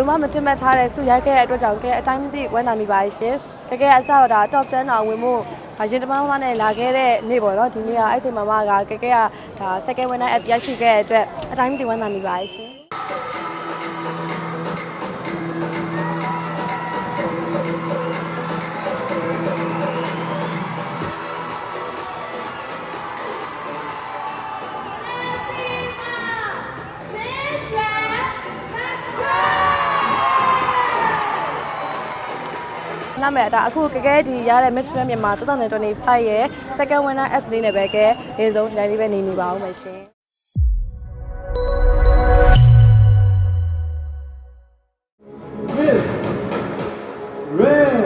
လို့မှမတင်မှတ်ထားတဲ့ဆုရိုက်ခဲ့တဲ့အတွက်ကြောင့်ကဲအတိုင်းမသိဝမ်းသာမိပါရှင်ကဲကဲအဆောက်ဒါ top 10အောင်ဝင်ဖို့ဒါရင်တမမနဲ့လာခဲ့တဲ့နေ့ပေါ့နော်ဒီနေ့ကအဲ့ချိန်မှာမကကဲကဲကဒါ second winner app ရရှိခဲ့တဲ့အတွက်အတိုင်းမသိဝမ်းသာမိပါရှင် နာမည်ဒါအခုကကဲဒီရတဲ့ Miss Grand မြန်မာ2025ရဲ့ second winner app လေးနဲ့ပဲကဲအရင်ဆုံးဒီတိုင်းလေးပဲနေနေပါအောင်မယ်ရှင် Miss Ren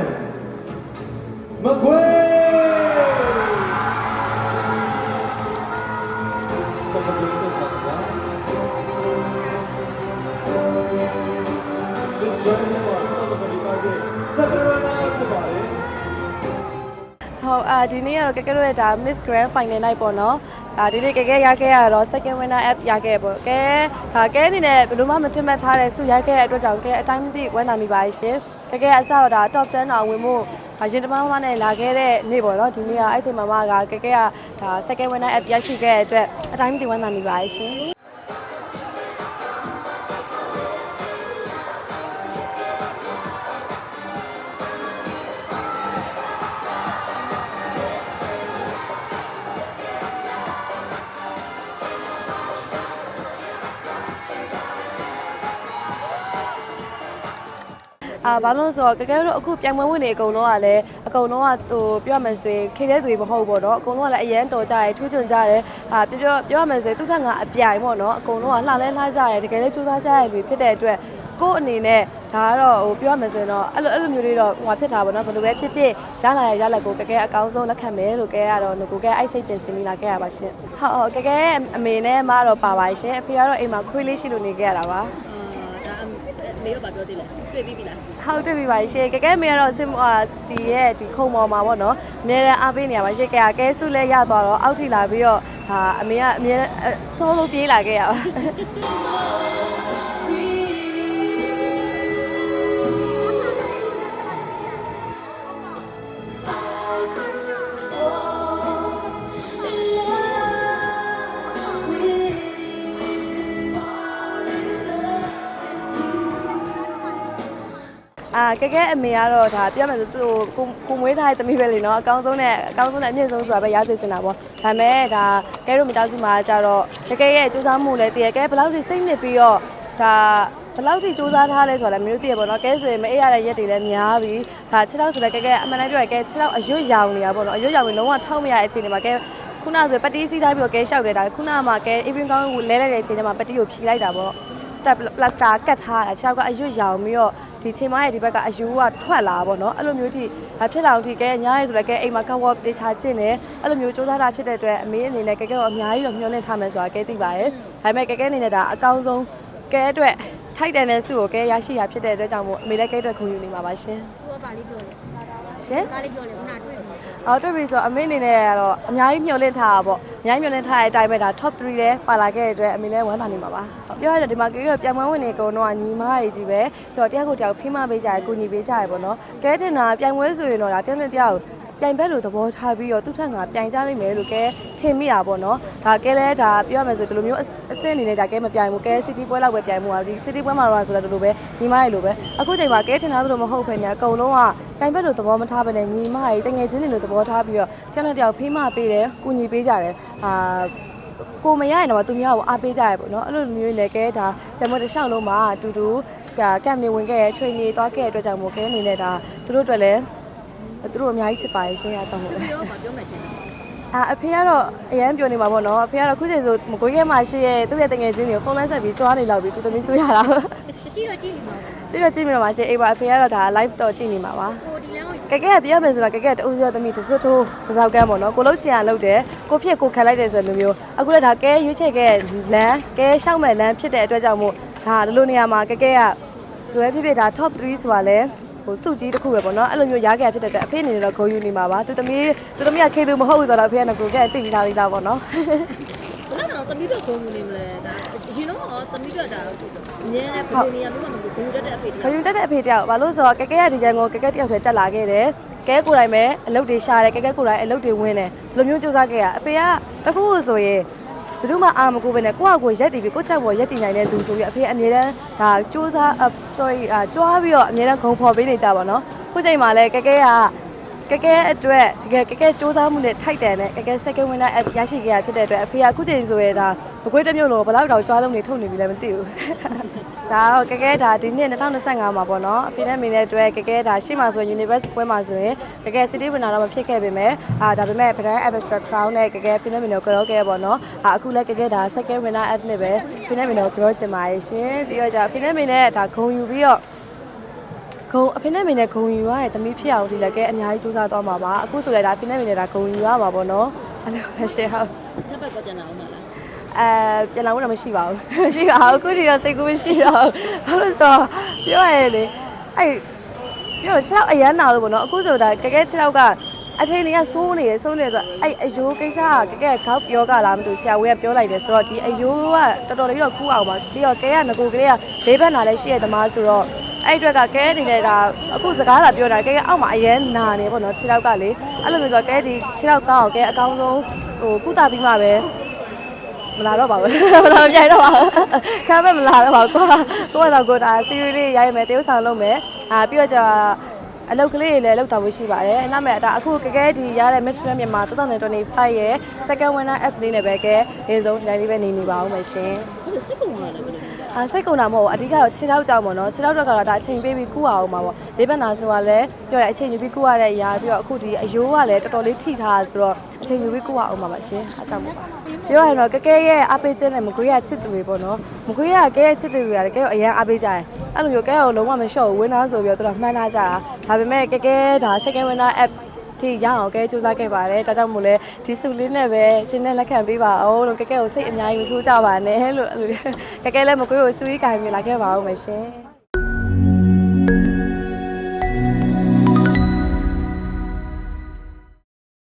McGuire Congratulations ပါဗျာ Miss Ren မှာ2025ရဲ့ second runner ဖြစ်ပါတယ်ဟုတ်အာဒီနေ့ကတော့ကဲကဲတို့ရဲ့ဒါ Miss Grand Final Night ပေါ့နော်ဒါဒီနေ့ကဲကဲရခဲ့ရတော့ second winner app ရခဲ့ပေါ့ကဲဒါကဲအနေနဲ့ဘယ်လိုမှမတင်မှတ်ထားတဲ့ဆုရခဲ့တဲ့အတွက်ကြောင့်ကဲအတိုင်းမသိဝမ်းသာမိပါရှင်ကဲကဲအဆောက်ဒါ top 10အောင်ဝင်ဖို့ဒါရင်တမမနဲ့လာခဲ့တဲ့နေ့ပေါ့နော်ဒီနေ့ကအဲ့ချိန်မှာမကကဲကဲကဒါ second winner app ရရှိခဲ့တဲ့အတွက်အတိုင်းမသိဝမ်းသာမိပါရှင် အာဘာလို့လဲဆိုတော့ကကဲတို့အခုပြိုင်ပွဲဝင်နေအကုန်လုံးကလည်းအကုန်လုံးကဟိုပြောရမယ်ဆိုရင်ခေတဲ့သူတွေမဟုတ်ဘူးပေါ့နော်အကုန်လုံးကလည်းအရန်တော်ကြတယ်ထူးချွန်ကြတယ်အာပြောပြောပြောရမယ်ဆိုရင်သူထက်ငါအပြိုင်ပေါ့နော်အကုန်လုံးကလှလဲလှကြတယ်တကယ်လည်းစူးစမ်းကြရတဲ့လူဖြစ်တဲ့အတွက်ကိုယ့်အနေနဲ့ဒါကတော့ဟိုပြောရမယ်ဆိုရင်တော့အဲ့လိုအဲ့လိုမျိုးလေးတော့ဟိုဖြစ်တာပေါ့နော်ဘယ်လိုပဲဖြစ်ဖြစ်ရလာရရလက်ကိုကကဲအကောင်းဆုံးလက်ခံမယ်လို့ကဲရတော့ငကိုကဲအိုက်စိတ်ပြင်ဆင်ပြီးလာခဲ့ရပါရှင်ဟုတ်ဟုတ်ကကဲအမေနဲ့မတော့ပါပါရှင်အဖေကတော့အိမ်မှာခွေးလေးရှိလို့နေခဲ့ရတာပါအာဒါအ မေကဘာပြောသေးလဲတွေ့ပြီးပြီလားဟုတ်တယ်ပြီပါရှေကဲကဲမေကတော့စင်အာဒီရဲ့ဒီခုံပေါ်မှာပေါ့နော်အများနဲ့အားပေးနေရပါရှေကဲကဲဆုလဲရသွားတော့အောက်ထိလာပြီးတော့ဟာအမေကအများစောလို့ပြေးလာခဲ့ရပါ အာကဲကဲအမေကတော့ဒါပြောမယ်ဆိုသူ့ကိုကိုမွေးထားတဲ့သမီးပဲလေနော်အကောင်းဆုံးနဲ့အကောင်းဆုံးနဲ့အမြင့်ဆုံးဆိုတာပဲရစေချင်တာပေါ့ဒါပေမဲ့ဒါကဲတို့မိသားစုမှာကြတော့ကဲကဲရဲ့စူးစမ်းမှုလည်းတည်ရကဲဘယ်လောက်ထိစိတ်နစ်ပြီးတော့ဒါဘယ်လောက်ထိစူးစမ်းထားလဲဆိုတာလည်းမျိုးတည်ရပေါ့နော်ကဲဆိုရင်မအေးရတဲ့ရက်တွေလည်းများပြီဒါ6လောက်ဆိုလည်းကဲကဲအမှန်တမ်းပြောရကဲ6လောက်အရွတ်ရောင်နေတာပေါ့နော်အရွတ်ရောင်ပြီးလုံးဝထောက်မရတဲ့အချိန်တွေမှာကဲခုနဆိုပတိစီးထားပြီးတော့ကဲလျှောက်တယ်ဒါခုနမှာကဲ evening ကောင်းလဲလိုက်တဲ့အချိန်တွေမှာပတိကိုဖြီးလိုက်တာပေါ့ step plaster ကတ်ထားတာခြေထောက်ကအရွတ်ရောင်ပြီးတော့ ဒီချိန်မရဲ့ဒီဘက်ကအယူကထွက်လာပါတော့အဲ့လိုမျိုးထိဒါဖြစ်လာအောင်ဒီကဲညားရဲဆိုလည်းကဲအိမ်မှာကဝတ်တေချာကျင့်တယ်အဲ့လိုမျိုးစူးစမ်းတာဖြစ်တဲ့အတွက်အမေအနေနဲ့ကဲကဲတော့အများကြီးတော့မျှော်လင့်ထားမယ်ဆိုတာကဲသိပါတယ်ဒါပေမဲ့ကဲကဲအနေနဲ့ဒါအကောင်းဆုံးကဲအတွက်ထိုက်တယ်နဲ့စုကိုကဲရရှိရဖြစ်တဲ့အတွက်ကြောင့်မို့အမေလည်းကဲအတွက်ခုယူနေမှာပါရှင်သူကပါလေးပြောတယ်ရှင်ကားလေးပြောတယ်ခုနတွေ့ပြီ အော်တွေ့ပြီဆိုတော့အမေအနေနဲ့ကတော့အများကြီးမျှော်လင့်ထားတာပေါ့အများကြီးမျှော်လင့်ထားတဲ့အတိုင်းပဲဒါ top 3လဲပါလာခဲ့တဲ့အတွက်အမေလည်းဝမ်းသာနေမှာပါပြောရတော့ဒီမှာကဲကတော့ပြန်မဝင်နေကုန်တော့ညီမကြီးကြီးပဲပြီးတော့တယောက်ကိုတယောက်ဖိမပေးကြရကိုညီပေးကြရပေါ့နော်ကဲတင်တာပြန်ဝဲဆိုရင်တော့ဒါတယောက်နဲ့တယောက် ပြိုင်ဘက်လို့သဘောထားပြီးတော့သူ့ထက်ငါပြိုင်ကြလိမ့်မယ်လို့ကဲထင်မိတာပေါ့နော်ဒါကဲလဲဒါပြောရမယ်ဆိုဒီလိုမျိုးအဆင့်အနေနဲ့ဒါကဲမပြိုင်ဘူးကဲ city ပွဲလောက်ပဲပြိုင်မှုပါဒီ city ပွဲမှာတော့ဆိုတော့ဒီလိုပဲညီမကြီးလိုပဲအခုချိန်မှာကဲထင်တာဆိုလို့မဟုတ်ဘဲနဲ့အကုန်လုံးကပြိုင်ဘက်လို့သဘောမထားဘဲနဲ့ညီမကြီးတငယ်ချင်းတွေလို့သဘောထားပြီးတော့တယောက်နဲ့တယောက်ဖိမပေးတယ်ကူညီပေးကြတယ်အာကိုမရရင်တော့သူများကိုအားပေးကြရပေါ့နော်အဲ့လိုမျိုးနဲ့ကဲဒါပြမတစ်လျှောက်လုံးမှာအတူတူကကမ်နေဝင်ခဲ့ရချွေနေသွားခဲ့တဲ့အတွက်ကြောင့်မို့ကဲအနေနဲ့ဒါသူတို့အတွက်လည်း သူတို့အများကြီးချစ်ပါရဲ့ရှင်းရအောင်မို့လဲပြောဘာပြောမှချင်တယ်အာအဖေကတော့အရန်ပြောနေမှာပေါ့နော်အဖေကတော့ခုချိန်ဆိုမကွေးခဲမှာရှိရဲ့သူ့ရဲ့တငယ်ချင်းတွေကိုဖုန်းလဲဆက်ပြီးကြွားနေလောက်ပြီးသူသမီးဆိုရတာကြည့်တော့ကြည့်နေမှာကြည့်တော့ကြည့်မိတော့မှရှင်းအေးပါအဖေကတော့ဒါ live တော့ကြည့်နေမှာပါကိုဒီလမ်းကိုကဲကဲကပြောမယ်ဆိုတော့ကဲကဲတူစီရသမီးတစ်စွတ်ထိုးတစ်စောက်ကမ်းပေါ့နော်ကိုလုတ်ချင်ရလုတ်တယ်ကိုဖြစ်ကိုခံလိုက်တယ်ဆိုလိုမျိုးအခုလည်းဒါကဲရွေးချယ်ခဲ့လမ်းကဲရှောက်မဲ့လမ်းဖြစ်တဲ့အတွက်ကြောင့်မို့ဒါဒီလိုနေရာမှာကဲကဲကလွယ်ဖြစ်ဖြစ်ဒါ top 3ဆိုတာလဲ ဟိုစုကြီးတစ်ခုပဲပေါ့နော်အဲ့လိုမျိုးရခဲ့ဖြစ်တဲ့အတွက်အဖေအနေနဲ့တော့ဂုဏ်ယူနေမှာပါသူသမီးသူသမီးကခေသူမဟုတ်ဘူးဆိုတော့အဖေကငကိုကဲတိပြီးသားပြီးသားပေါ့နော်ဘယ်တော့အောင်သမီးတို့ဂုံနေမလဲဒါဒီတော့သမီးတို့ဒါအမြဲတမ်းပြည်နေရမှာမဆိုဂုံတက်တဲ့အဖေတခယောက်ယူတက်တဲ့အဖေတယောက်ဘာလို့ဆိုတော့ကဲကဲရဒီဇိုင်းကိုကဲကဲတယောက်တည်းတက်လာခဲ့တယ်ကဲကိုယ်တိုင်ပဲအလုပ်တွေရှာတယ်ကဲကဲကိုယ်တိုင်အလုပ်တွေဝင်တယ်ဘယ်လိုမျိုးစူးစမ်းခဲ့ရအဖေကတခုဆိုရင် ဘယ်သူမှအာမကူပဲနဲ့ကိုယ့်အကိုရက်တည်ပြီးကိုယ့်ချက်ပေါ်ရက်တည်နိုင်တဲ့သူဆိုပြီးအဖေအမြဲတမ်းဒါစူးစမ်း sorry အာကြွားပြီးတော့အမြဲတမ်းဂုံဖော်ပေးနေကြပါတော့ခုချိန်မှာလဲကဲကဲကကဲကဲအတွက်တကယ်ကဲကဲစူးစမ်းမှုနဲ့ထိုက်တယ်နဲ့ကဲကဲ second winner ရရှိခဲ့ရဖြစ်တဲ့အတွက်အဖေကခုချိန်ဆိုရဲဒါ မကွေးတစ်မျိုးလုံးဘယ်လောက်တောင်ကြွားလုံးနေထုတ်နေပြီလဲမသိဘူးဒါတော့ကဲကဲဒါဒီနှစ်2025မှာပေါ့နော်အဖေနဲ့မိနဲ့အတွက်ကဲကဲဒါရှေ့မှာဆိုရင် universe ပွဲမှာဆိုရင်ကဲကဲ city winner တော့မဖြစ်ခဲ့ပေမဲ့အာဒါပေမဲ့ Federal Abstract Crown နဲ့ကဲကဲဖိနေမီနိုကြောခဲ့ပေါ့နော်အာအခုလည်းကဲကဲဒါ second winner at နဲ့ပဲဖိနေမီနိုကြောချင်ပါရဲ့ရှင်ပြီးတော့ကြာဖိနေမီနဲ့ဒါဂုံယူပြီးတော့ဂုံအဖေနဲ့မိနဲ့ဂုံယူရတဲ့သမီးဖြစ်အောင်ဒီလက်ကဲအများကြီးစူးစမ်းသွားမှာပါအခုဆိုလည်းဒါအဖေနဲ့မိနဲ့ဒါဂုံယူရမှာပေါ့နော်အဲ့လိုပဲရှင်းဟုတ်ထပ်ပတ်တော့ပြန်လာအောင်မလား အဲပြန်လာဖို့တော့မရှိပါဘူးမရှိပါဘူးအခုဒီတော့စိတ်ကူးမရှိတော့ဘူးဘာလို့လဲဆိုတော့ပြောရရင်လေအဲ့ပြောခြေထောက်အရန်နာလို့ပေါ့နော်အခုဆိုဒါကဲကဲခြေထောက်ကအချိန်တွေကစိုးနေရစိုးနေဆိုအဲ့အယိုးကိစ္စကကဲကဲခေါက်ပြောကလားမသိဘူးဆရာဝဲကပြောလိုက်တယ်ဆိုတော့ဒီအယိုးကတော်တော်လေးတော့ကူးအောင်ပါပြီးတော့ကဲကငကိုကလေးကလေးဘက်နာလည်းရှိရသမားဆိုတော့အဲ့အတွက်ကကဲနေနေတာအခုစကားလာပြောတာကဲကဲအောက်မှာအရန်နာနေပေါ့နော်ခြေထောက်ကလေအဲ့လိုမျိုးဆိုတော့ကဲဒီခြေထောက်ကောင်းအောင်ကဲအကောင်းဆုံးဟိုကုသပြီးမှပဲ မလာတော့ပါဘူးမလာမပြိုင်တော့ပါဘူးခါပဲမလာတော့ပါဘူးကိုကကိုကတော့ကိုဒါ series လေးရိုက်မယ်တရုပ်ဆောင်လုပ်မယ်အာပြီးတော့ကြာအလုပ်ကလေးတွေလည်းလုပ်တာဖို့ရှိပါတယ်။နောက်မဲ့ဒါအခုကကဲဒီရတဲ့ Miss Grand မြန်မာ2025ရဲ့ second winner app လေးနဲ့ပဲကဲအရင်ဆုံးဒီတိုင်းလေးပဲနေနေပါဦးမယ်ရှင်ဟုတ်စစ်ကုန်လာတယ်ဘယ်လိုလဲ။ အာစိတ်ကုန်တာမဟုတ်ဘူးအဓိကတော့ခြေထောက်ကြောင်ပေါ့နော်ခြေထောက်တော့ကတော့ဒါအချိန်ပေးပြီးကုအောင်ပါပေါ့။လေးဘက်နာဆိုတာလည်းပြောရအချိန်ယူပြီးကုရတဲ့အရာပြီးတော့အခုဒီအယိုးကလည်းတော်တော်လေးထိထားတာဆိုတော့အချိန်ယူပြီးကုရအောင်ပါပါရှင်။အားကြောင့်ပါ။ပြောရရင်တော့ကကဲရဲ့အားပေးခြင်းနဲ့မကွေးရချစ်သူတွေပေါ့နော်။မကွေးရကဲရဲ့ချစ်သူတွေကလည်းကဲရောအရန်အားပေးကြတယ်။အဲ့လိုမျိုးကဲရောလုံးဝမလျှော့ဘူးဝင်းသားဆိုပြီးတော့သူတို့မှန်းထားကြတာ။ဒါပေမဲ့ကဲကဲဒါ second winner app ဒီရအောင်ကဲစူးစမ်းခဲ့ပါတယ်ဒါကြောင့်မို့လဲဒီစုလေးနဲ့ပဲကျင်းနဲ့လက်ခံပေးပါအောင်လို့ကဲကဲကိုစိတ်အများကြီးမဆိုးကြပါနဲ့လို့အဲ့လိုကဲကဲလည်းမကွေးကိုစူးကြီးကင်ပြလာခဲ့ပါဦးမယ်ရှင်